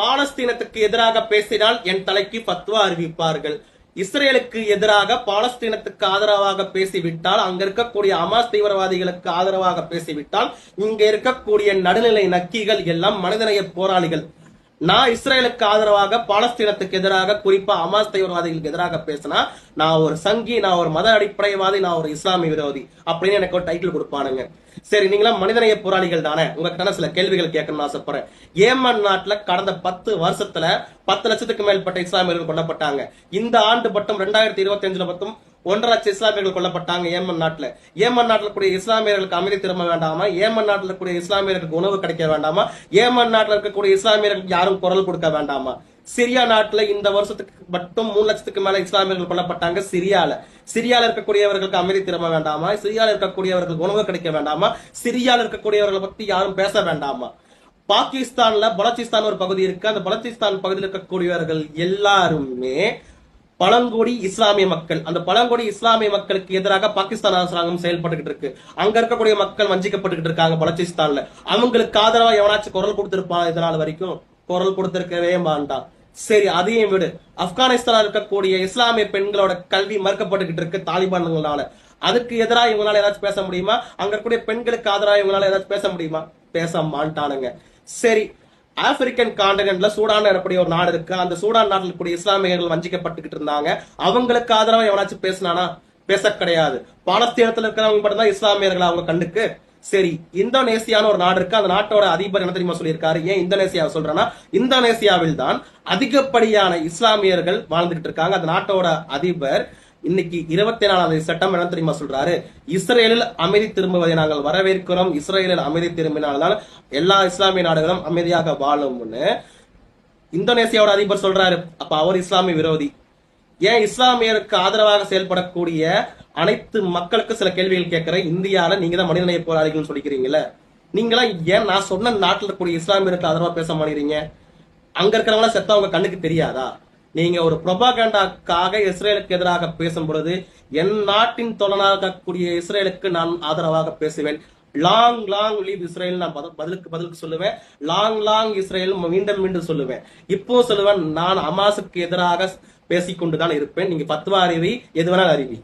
பாலஸ்தீனத்துக்கு எதிராக பேசினால் என் தலைக்கு பத்வா அறிவிப்பார்கள். இஸ்ரேலுக்கு எதிராக பாலஸ்தீனத்துக்கு ஆதரவாக பேசிவிட்டால் அங்க இருக்கக்கூடிய அமாஸ் தீவிரவாதிகளுக்கு ஆதரவாக பேசிவிட்டால் இங்க இருக்கக்கூடிய நடுநிலை நக்கிகள் எல்லாம் மனிதநேய போராளிகள். நான் இஸ்ரேலுக்கு ஆதரவாக பாலஸ்தீனத்துக்கு எதிராக குறிப்பா அமாஸ் தீவிரவாதிகளுக்கு எதிராக பேசினா நான் ஒரு சங்கி நான் ஒரு மத அடிப்படைவாதி நான் ஒரு இஸ்லாமிய விரோதி அப்படின்னு எனக்கு ஒரு டைட்டில் கொடுப்பானுங்க. சரி நீங்களாம் மனிதநேய போராளிகள் தானே? உங்ககிட்ட சில கேள்விகள் கேட்கணும்னு ஆசைப்படுறேன். ஏமன் நாட்டுல கடந்த பத்து வருஷத்துல பத்து லட்சத்துக்கு மேற்பட்ட இஸ்லாமியர்கள் கொல்லப்பட்டாங்க. இந்த ஆண்டு மட்டும் ரெண்டாயிரத்தி இருபத்தி அஞ்சுல மட்டும் ஒன்றரை லட்சம் இஸ்லாமியர்கள் கொல்லப்பட்டாங்க ஏமன் நாட்டுல. ஏமன் நாட்டில் கூடிய இஸ்லாமியர்களுக்கு அமைதி திரும்ப வேண்டாமா? ஏமன் நாட்டில் கூடிய இஸ்லாமியர்களுக்கு உணவு கிடைக்க வேண்டாமா? ஏமன் நாட்டில் இருக்கக்கூடிய இஸ்லாமியர்களுக்கு யாரும் குரல் கொடுக்க வேண்டாமா? சிரியா நாட்டுல இந்த வருஷத்துக்கு மட்டும் மூணு லட்சத்துக்கு மேல இஸ்லாமியர்கள் கொல்லப்பட்டாங்க சிரியால. சிரியால இருக்கக்கூடியவர்களுக்கு அமைதி திரும்ப வேண்டாமா? சிரியால இருக்கக்கூடியவர்களுக்கு உணவு கிடைக்க வேண்டாமா? சிரியால இருக்கக்கூடியவர்களை பத்தி யாரும் பேச வேண்டாமா? பாகிஸ்தான்ல பலோச்சிஸ்தான் ஒரு பகுதி இருக்கு. அந்த பலோச்சிஸ்தான் பகுதியில் இருக்கக்கூடியவர்கள் எல்லாருமே பழங்குடி இஸ்லாமிய மக்கள் அந்த பழங்குடி இஸ்லாமிய மக்களுக்கு எதிராக பாகிஸ்தான் அரசாங்கம் செயல்பட்டுக்கிட்டு இருக்கு. அங்க இருக்கக்கூடிய மக்கள் வஞ்சிக்கப்பட்டுக்கிட்டு இருக்காங்க பலச்சிஸ்தான்ல. அவங்களுக்கு ஆதரவா எவனாச்சும் குரல் கொடுத்திருப்பான் இதனால் வரைக்கும்? குரல் கொடுத்திருக்கவே மாட்டான். சரி அதையும் விடு. ஆப்கானிஸ்தான்ல இருக்கக்கூடிய இஸ்லாமிய பெண்களோட கல்வி மறுக்கப்பட்டுக்கிட்டு இருக்கு தாலிபான்களால. அதுக்கு எதிராக இவங்களால ஏதாச்சும் பேச முடியுமா? அங்க இருக்கக்கூடிய பெண்களுக்கு ஆதரவா இவங்களால ஏதாச்சும் பேச முடியுமா? பேச மாட்டானுங்க. சரி ஆப்பிரிக்கன் காண்டினென்ட்ல சூடான் எனக்கூடிய ஒரு நாடு இருக்கு. அந்த சூடான் நாட்டில் கூடிய இஸ்லாமியர்கள் வஞ்சிக்கப்பட்டுக்கிட்டு இருந்தாங்க. அவங்களுக்கு ஆதரவா எவனாச்சும் பேசினானா? பேச கிடையாது. பாலஸ்தீனத்துல இருக்கிறவங்க மட்டும்தான் இஸ்லாமியர்கள் அவங்க கண்ணுக்கு? சரி இந்தோனேசியான்னு ஒரு நாடு இருக்கு. அந்த நாட்டோட அதிபர் என்ன தெரியுமா சொல்லியிருக்காரு? ஏன் இந்தோனேசியா சொல்றேன்னா இந்தோனேசியாவில் தான் அதிகப்படியான இஸ்லாமியர்கள் வாழ்ந்துகிட்டு இருக்காங்க. அந்த நாட்டோட அதிபர் இன்னைக்கு இருபத்தி நாலாம் தேதி செப்டம்பர் என்ன தெரியுமா சொல்றாரு? இஸ்ரேலில் அமைதி திரும்புவதை நாங்கள் வரவேற்கிறோம். இஸ்ரேலில் அமைதி திரும்பினால்தான் எல்லா இஸ்லாமிய நாடுகளும் அமைதியாக வாழும்னு இந்தோனேசியாவோட அதிபர் சொல்றாரு. அப்ப அவர் இஸ்லாமிய விரோதி. ஏன் இஸ்லாமியருக்கு ஆதரவாக செயல்படக்கூடிய அனைத்து மக்களுக்கு சில கேள்விகள் கேட்கிறேன். இந்தியாவில நீங்க தான் மனிதநேய போராளிகள் சொல்லிக்கிறீங்கல்ல. நீங்களாம் ஏன் நான் சொன்ன நாட்டில் இருக்கக்கூடிய இஸ்லாமியருக்கு ஆதரவா பேச மாட்டேங்கிறீங்க? அங்க இருக்கிறவங்களாம் செத்தா உங்க கண்ணுக்கு தெரியாதா? நீங்க ஒரு ப்ரொபாகண்டாக்காக இஸ்ரேலுக்கு எதிராக பேசும் பொழுது என் நாட்டின் தொலனாக கூடிய இஸ்ரேலுக்கு நான் ஆதரவாக பேசுவேன். லாங் லாங் லீவ் இஸ்ரேல் நான் பதில்- பதிலுக்கு பதிலுக்கு சொல்லுவேன். லாங் லாங் இஸ்ரேல் மீண்டும் மீண்டும் சொல்லுவேன். இப்போ சொல்லுவேன் நான் அமாசுக்கு எதிராக பேசிக்கொண்டுதான் இருப்பேன். நீங்க பத்துவா அறிவி எது வேணாலும் அறிவி.